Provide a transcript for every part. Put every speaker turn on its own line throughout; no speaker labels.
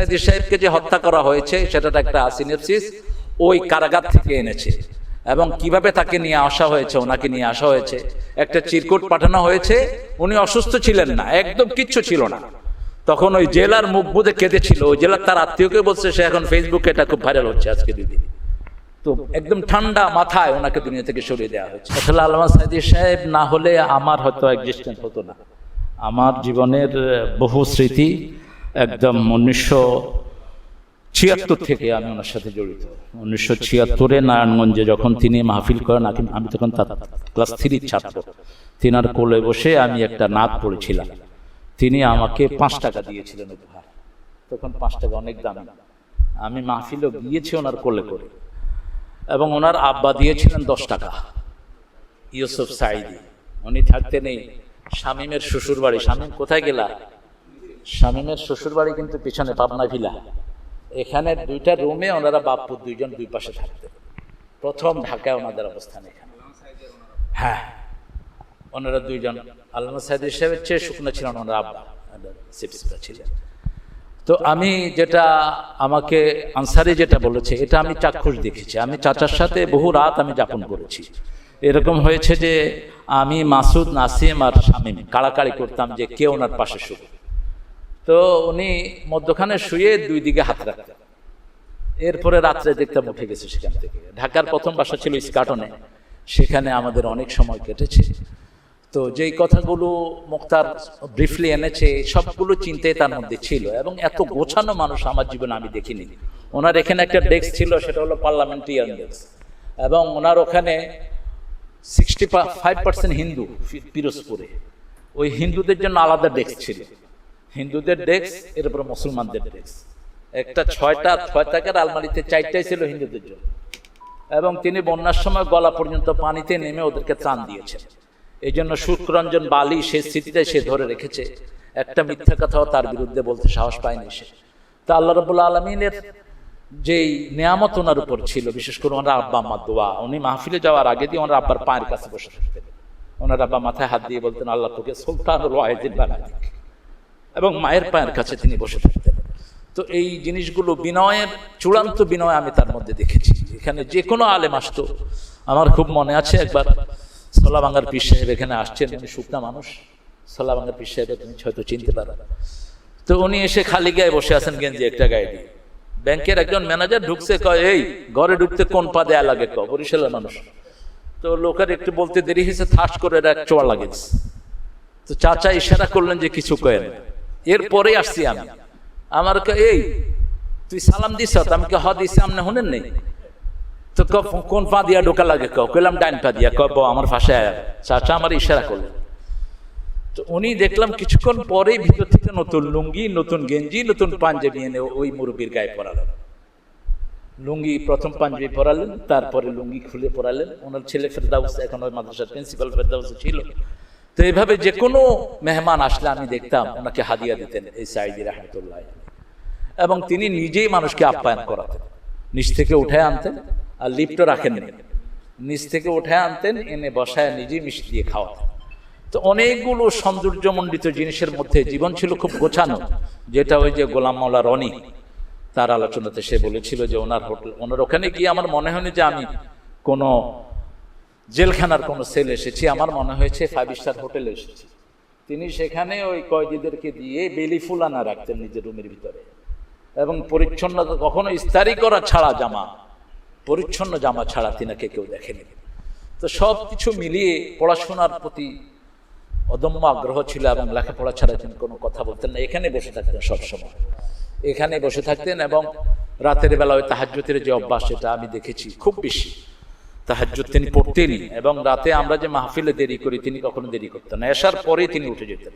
সাইদি সাহেবকে যে হত্যা করা হয়েছে সেটা একটা সিনেপসিস ওই কারাগার থেকে এনেছে। এবং কীভাবে তাকে নিয়ে আসা হয়েছে, ওনাকে নিয়ে আসা হয়েছে, একটা চিরকুট পাঠানো হয়েছে, উনি অসুস্থ ছিলেন না, একদম কিচ্ছু ছিল না। তখন ওই জেলার মুখ বুঝে কেঁদেছিল, ওই জেলার তার আত্মীয়কে বলছে, সে এখন ফেসবুকে এটা খুব ভাইরাল হচ্ছে আজকে দিদি তো একদম ঠান্ডা মাথায় ওনাকে দুনিয়া থেকে সরিয়ে দেওয়া হয়েছে। আসলে আল্লামা সাইদি সাহেব না হলে আমার হয়তো এক্সিস্টেন্স হতো না। আমার জীবনের বহু স্মৃতি একদম উনিশশো ছিয়াত্তর থেকে আমি ওনার সাথে জড়িত। উনিশশো ছিয়াত্তরে নারায়ণগঞ্জে যখন তিনি মাহফিল করেন আমি- তখন ক্লাস থ্রির ছাত্র। তিনার কোলে বসে আমি একটা নাচ পড়েছিলাম। তিনি আমাকে পাঁচ টাকা দিয়েছিলেন উপহার। তখন পাঁচ টাকা অনেক দাম। আমি মাহফিলও গিয়েছি ওনার কোলে করে। এবং ওনার আব্বা দিয়েছিলেন দশ টাকা। ইউসুফ সাইদি উনি থাকতেন এই শামীমের শ্বশুর বাড়ি শামীম, কোথায় গেলা? শামীমের শ্বশুর বাড়ি কিন্তু পিছনে পাবনা ভিলা। এখানে দুইটা রুমে ওনারা বাপ্পু দুইজন দুই পাশে থাকতেন। প্রথম ঢাকায় ওনাদের অবস্থান এখানে। হ্যাঁ ওনারা দুইজন। আল্লামা সাইদ সাহেবের চেয়ে শুকনো ছিলেন ওনার আব্বা সিপসিপা ছিলেন। তো আমি যেটা আমাকে আনসারি যেটা বলেছে, এটা আমি চাক্ষুষ দেখেছি। আমি চাচার সাথে বহু রাত আমি যাপন করেছি। এরকম হয়েছে যে আমি মাসুদ, নাসিম আর শামীম কাড়াকাড়ি করতাম যে কে ওনার পাশে শুভ তো উনি মধ্যখানে শুয়ে দুই দিকে হাত রাখতেন এরপরে রাত্রে দেখতাম উঠে গেছে সেখান থেকে। ঢাকার প্রথম বাসা ছিল ইস্কাটনে। সেখানে আমাদের অনেক সময় কেটেছে। তো যেই কথাগুলো মুক্তার ব্রিফলি এনেছে, সবগুলো চিন্তাই তার মধ্যে ছিল এবং এত গোছানো মানুষ আমার জীবনে আমি দেখিনি। ওনার এখানে একটা ডেস্ক ছিল, সেটা হলো পার্লামেন্টারিয়ান ডেস্ক এবং ওনার ওখানে সিক্সটি ফাইভ পার্সেন্ট হিন্দু পিরোজপুরে। ওই হিন্দুদের জন্য আলাদা ডেস্ক ছিল। হিন্দুদের ডেস্ক এর উপরে মুসলমানদের ডেস্ক। একটা ছয়টা ছয় টাকার আলমারিতে চারটাই ছিল হিন্দুদের জন্য। এবং তিনি বন্যার সময় গলা পর্যন্ত পানিতে নেমে ওদেরকে ত্রাণ দিয়েছেন। এই জন্য শুক্রঞ্জন বালি সে স্মৃতিটাই সে ধরে রেখেছে। একটা মিথ্যা কথাও তার বিরুদ্ধে বলতে সাহস পায়নি সে। তা আল্লাহ রবুল্লা আলমিনের যেই নিয়ামত ওনার উপর ছিল, বিশেষ করে ওনার আব্বা আম্মা দোয়া, উনি মাহফিলে যাওয়ার আগে দিয়ে ওনার আব্বার পায়ের কাছে বসে থাকতেন। ওনার আব্বা মাথায় হাত দিয়ে বলতেন, আল্লাহ তোকে ওয়াহিদিন বানাই। এবং মায়ের পায়ের কাছে তিনি বসে থাকতেন। তো এই জিনিসগুলো বিনয়ের চূড়ান্ত বিনয় আমি তার মধ্যে দেখেছি। এখানে যে কোনো আলেম আসতো। আমার খুব মনে আছে একবার সোলাবাঙ্গার পীর সাহেব এখানে আসছেন, উনি শুকনা মানুষ। সোলাবাঙ্গার পীর সাহেব তুমি হয়তো চিনতে পারো তো উনি এসে খালি গায়ে বসে আছেন গেঞ্জি একটা গায়ে দিয়ে। ব্যাংকের একজন ম্যানেজার ঢুকছে, কয়, এই, ঘরে ঢুকতে কোন পা দেয়া লাগে? ক বরিশালের মানুষ। তো লোকের একটু বলতে দেরি হয়েছে থাস করে এটা চোয়া লাগেছে তো চাচা ইশারা করলেন যে কিছু কয়েন। এরপরে আসছি আমি। আমার এই, তুই সালাম দিস আমি কে হ দিছি আমনে শুনেন নেই? তো কোন পা দিয়া ঢোকা লাগে? ক, কইলাম ডাইন পা দিয়া। ক আমার ফাঁসে চাচা আমার ইশারা করলেন তো উনি দেখলাম কিছুক্ষণ পরেই ভিতর থেকে নতুন লুঙ্গি, নতুন গেঞ্জি, নতুন পাঞ্জাবি এনে ওই মুরব্বীর গায়ে পরালেন লুঙ্গি প্রথম পাঞ্জাবি পরালেন, তারপরে লুঙ্গি খুলে পরালেন। ওনার ছেলে ফেরদাউস, এখন ওই মাদ্রাসার প্রিন্সিপাল ফেরদাউস ছিল। তো এইভাবে যে কোনো মেহমান আসলে আমি দেখতাম, ওনাকে হাদিয়া দিতেন, এই সাইদি রহমতুল্লাহ এবং তিনি নিজেই মানুষকে আপ্যায়ন করাতেন। নিচ থেকে উঠে আনতেন আর লিফটও রাখেন নিচ থেকে উঠে আনতেন, এনে বসায় নিজেই মিষ্টি দিয়ে খাওয়াতেন। তো অনেকগুলো সৌন্দর্যমণ্ডিত জিনিসের মধ্যে জীবন ছিল খুব গোছানো, যেটা ওই যে গোলাম মাওলা রনি, তার আলোচনাতে সে বলেছিল যে ওনার হোটেল, ওনার ওখানে গিয়ে আমার মনে হয়নি যে আমি কোনো জেলখানার কোনো সেল এসেছি, আমার মনে হয়েছে ফাইভ স্টার হোটেলে এসেছি। তিনি সেখানে ওই কয়েদিদেরকে দিয়ে বেলি ফুলানা রাখতেন নিজের রুমের ভিতরে। এবং পরিচ্ছন্নতা কখনো ইস্তারি করা ছাড়া জামা, পরিচ্ছন্ন জামা ছাড়া তিনাকে কেউ দেখেনি। তো সব কিছু মিলিয়ে পড়াশোনার প্রতি অদম্য আগ্রহ ছিল এবং লেখাপড়া ছাড়া তিনি কোনো কথা বলতেন না। এখানে বসে থাকতেন সবসময়। এখানে বসে থাকতেন এবং রাতের বেলা ওই তাহাজ্যতের যে অভ্যাস, সেটা আমি দেখেছি খুব বেশি। তাহাজ্জুদ তিনি পড়তেনই এবং রাতে আমরা যে মাহফিলে দেরি করি, তিনি কখনো দেরি করতেন না। এশার পরেই তিনি উঠে যেতেন।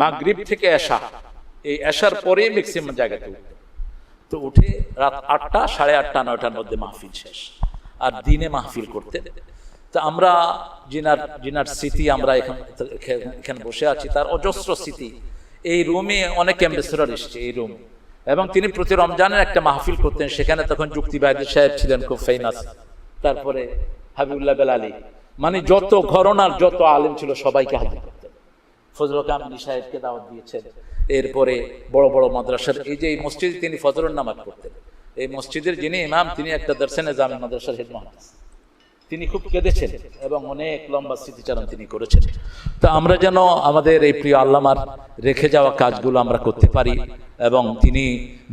মাগরিব থেকে এশা, এই এশার পরেই ম্যাক্সিমাম জায়গাতে উঠতেন। তো উঠে রাত আটটা, সাড়ে আটটা, নয়টার মধ্যে মাহফিল শেষ। আর দিনে মাহফিল করতেন। তো আমরা জিনার জিনার স্মৃতি আমরা এখান, এখানে বসে আছি, তার অজস্র স্মৃতি। এই রুমে অনেক অ্যাম্বাসেডর এসছে, এই রুম এবং তিনি প্রতি রমজানের একটা মাহফিল করতেন, সেখানে তখন যুক্তিবাদী সাহেব ছিলেন খুব ফেমাস তারপরে হাবিবুল্লাহ বেলালি। মানে যত ঘরনার যত আলেম ছিল সবাইকে হাজির করতেন। ফজল কামিনী সাহেবকে দাওয়াত দিয়েছেন। এরপরে বড় বড় মাদ্রাসার এই যে এই মসজিদে তিনি ফজরের নামাজ করতেন এই মসজিদের যিনি ইমাম, তিনি একটা দর্শনে জামে মাদ্রাসার হেড মহাদিস তিনি খুব কেঁদেছেন এবং অনেক লম্বা স্মৃতিচারণ তিনি করেছেন। তো আমরা যেন আমাদের এই প্রিয় আল্লামার রেখে যাওয়া কাজগুলো আমরা করতে পারি এবং তিনি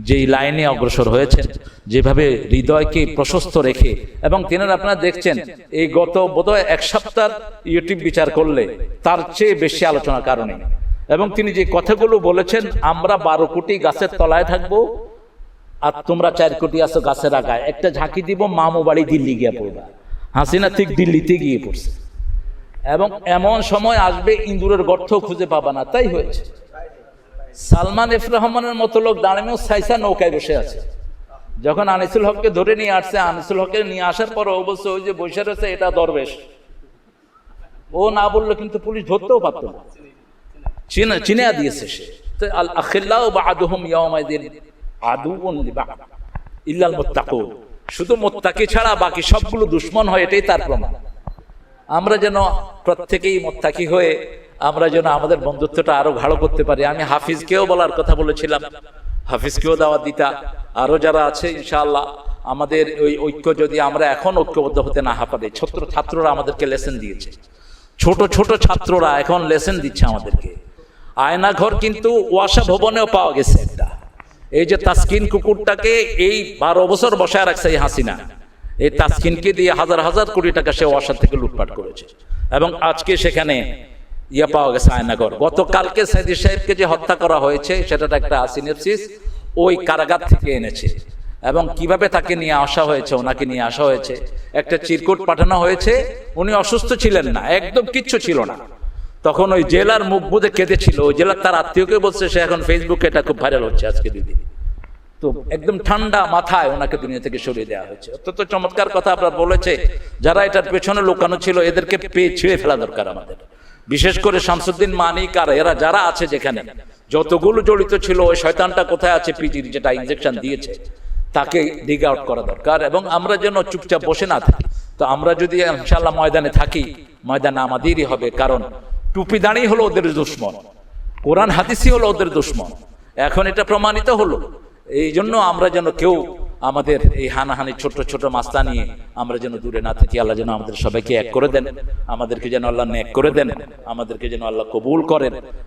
যেই লাইনে অগ্রসর হয়েছেন, যেভাবে হৃদয়কে প্রশস্ত রেখে এবং তিনি আপনারা দেখছেন, এই গত বোধহয় এক সপ্তাহ ইউটিউব বিচার করলে তার চেয়ে বেশি আলোচনার কারণে। এবং তিনি যে কথাগুলো বলেছেন, আমরা বারো কোটি গাছের তলায় থাকব আর তোমরা চার কোটি আছো গাছের আগায়। একটা ঝাঁকি দিব, মামু বাড়ি দিল্লি গিয়ে পড়বা। হাসিনা ঠিক দিল্লিতে গিয়ে পড়ছে। এবং এমন সময় আসবে ইন্দুরের গর্ত খুঁজে পাবা না তাই হয়েছে। সালমান এফ রহমানের মতো লোক দাঁড়ানো সাইসা নৌকায় বসে আছে। যখন আনিসুল হককে ধরে নিয়ে আসছে আনিসুল হককে নিয়ে আসার পর অবশ্য ওই যে বসে রয়েছে এটা দরবেশ। ও না বললে কিন্তু পুলিশ ধরতেও পারতো না। চিনে চিনে দিয়েছে সে। তো আল আখিল্লাহ বা আদুহম ইয়ামাইদিন আদুউন লিবাদ ইল্লাল মুত্তাকুন। শুধু মোত্তাকি ছাড়া বাকি সবগুলো দুশ্মন হয়, এটাই তার প্রমাণ। আমরা যেন প্রত্যেকেই মোত্তাকি হয়ে আমরা যেন আমাদের বন্ধুত্বটা আরও গাঢ় করতে পারি। আমি হাফিজকেও বলার কথা বলেছিলাম। হাফিজকেও দাওয়া দিতা। আরও যারা আছে, ইনশাআল্লাহ, আমাদের ওই ঐক্য যদি আমরা এখন ঐক্যবদ্ধ হতে না পারি, ছাত্র ছাত্ররা আমাদেরকে লেসেন দিয়েছে। ছোট ছোট ছাত্ররা এখন লেসন দিচ্ছে আমাদেরকে। আয়নাঘর কিন্তু ওয়াসা ভবনেও পাওয়া গেছে একটা। এই যে তাসকিন কুকুরটাকে এই বারো বছর বসায় রাখছে এই হাসিনা, এই তাসকিনকে দিয়ে হাজার হাজার কোটি টাকা সে ওয়াসার থেকে লুটপাট করেছে। এবং আজকে সেখানে ইয়ে পাওয়া গেছে আয়নাগর। গতকালকে সাইদি সাহেবকে যে হত্যা করা হয়েছে, সেটা একটা সিনেপসিস, ওই কারাগার থেকে এনেছে। এবং কীভাবে তাকে নিয়ে আসা হয়েছে, ওনাকে নিয়ে আসা হয়েছে, একটা চিরকুট পাঠানো হয়েছে, উনি অসুস্থ ছিলেন না, একদম কিচ্ছু ছিল না। তখন ওই জেলার মুখ বুঝে কেঁদেছিল। ওই জেলার তার আত্মীয়কে বলছে, সে এখন ফেসবুকে এটা খুব ভাইরাল হচ্ছে আজকে দিদি তো একদম ঠান্ডা মাথায় ওনাকে দুনিয়া থেকে সরিয়ে দেওয়া হয়েছে। অত্যন্ত চমৎকার কথা আপনার বলেছে, যারা এটার পেছনে লুকানো ছিল, এদেরকে পেয়ে ছিঁড়ে ফেলা দরকার আমাদের। বিশেষ করে শামসুদ্দিন মানিক আর এরা যারা আছে যেখানে, যতগুলো জড়িত ছিল, ওই শয়তানটা কোথায় আছে পিজির যেটা ইনজেকশন দিয়েছে, তাকে ডিগ আউট করা দরকার। এবং আমরা যেন চুপচাপ বসে না থাকি। তো আমরা যদি ইনশাল্লাহ ময়দানে থাকি, ময়দান আমাদেরই হবে। কারণ টুপি দাঁড়িয়ে হলো ওদের দুশ্মন। কোরআন হাদিসই হলো ওদের দুশ্মন। এখন এটা প্রমাণিত হলো। এই জন্য আমরা যেন কেউ আমাদের এই হানাহানি ছোট ছোট মাস্তা নিয়ে আমরা যেন দূরে না থাকি, আল্লাহ যেন আমাদের সবাইকে এক করে দেন। আমাদেরকে যেন আল্লাহ এক করে দেন। আমাদেরকে যেন আল্লাহ কবুল করেন।